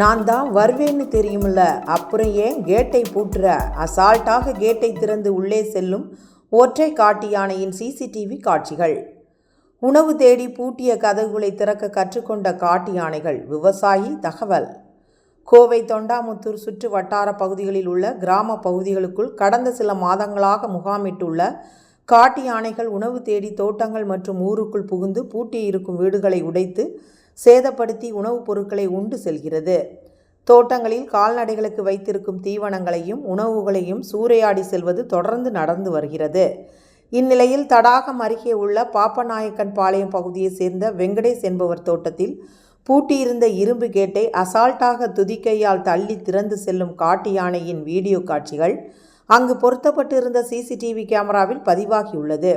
நான் தான் வருவேன்னு தெரியுமில்ல அப்புறம் ஏன் கேட்டை பூட்டுற? அசால்ட்டாக கேட்டை திறந்து உள்ளே செல்லும் ஒற்றை காட்டு யானையின் சிசிடிவி காட்சிகள். உணவு தேடி பூட்டிய கதவுகளை திறக்க கற்றுக்கொண்ட காட்டு யானைகள் விவசாயி தகவல். கோவை தொண்டாமுத்தூர் சுற்று வட்டார பகுதிகளில் உள்ள கிராம பகுதிகளுக்குள் கடந்த சில மாதங்களாக முகாமிட்டுள்ள காட்டு யானைகள் உணவு தேடி தோட்டங்கள் மற்றும் ஊருக்குள் புகுந்து பூட்டியிருக்கும் வீடுகளை உடைத்து சேதப்படுத்தி உணவுப் பொருட்களை உண்டு செல்கிறது. தோட்டங்களில் கால்நடைகளுக்கு வைத்திருக்கும் தீவனங்களையும் உணவுகளையும் சூறையாடி செல்வது தொடர்ந்து நடந்து வருகிறது. இந்நிலையில் தடாகம் அருகே உள்ள பாப்பநாயக்கன் பாளையம் பகுதியைச் சேர்ந்த வெங்கடேஷ் என்பவர் தோட்டத்தில் பூட்டியிருந்த இரும்பு கேட்டை அசால்ட்டாக துதிக்கையால் தள்ளி திறந்து செல்லும் காட்டு யானையின் வீடியோ காட்சிகள் அங்கு பொருத்தப்பட்டிருந்த சிசிடிவி கேமராவில் பதிவாகியுள்ளது.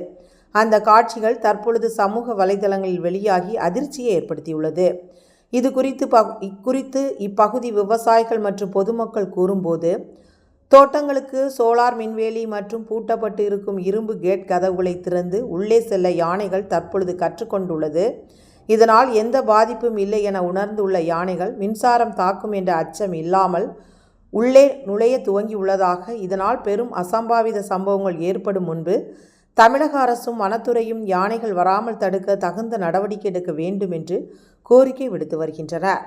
அந்த காட்சிகள் தற்பொழுது சமூக வலைதளங்களில் வெளியாகி அதிர்ச்சியை ஏற்படுத்தியுள்ளது. இது குறித்து பகு இக்குறித்து இப்பகுதி விவசாயிகள் மற்றும் பொதுமக்கள் கூறும்போது தோட்டங்களுக்கு சோலார் மின்வேலி மற்றும் பூட்டப்பட்டு இருக்கும் இரும்பு கேட் கதவுகளை திறந்து உள்ளே செல்ல யானைகள் தற்பொழுது கற்றுக்கொண்டுள்ளது. இதனால் எந்த பாதிப்பும் இல்லை என உணர்ந்துள்ள யானைகள் மின்சாரம் தாக்கும் என்ற அச்சம் இல்லாமல் உள்ளே நுழைய துவங்கியுள்ளதாக இதனால் பெரும் அசம்பாவித சம்பவங்கள் ஏற்படும் முன்பு தமிழக அரசும் வனத்துறையும் யானைகள் வராமல் தடுக்க தகுந்த நடவடிக்கை எடுக்க வேண்டும் என்று கோரிக்கை விடுத்து வருகின்றனர்.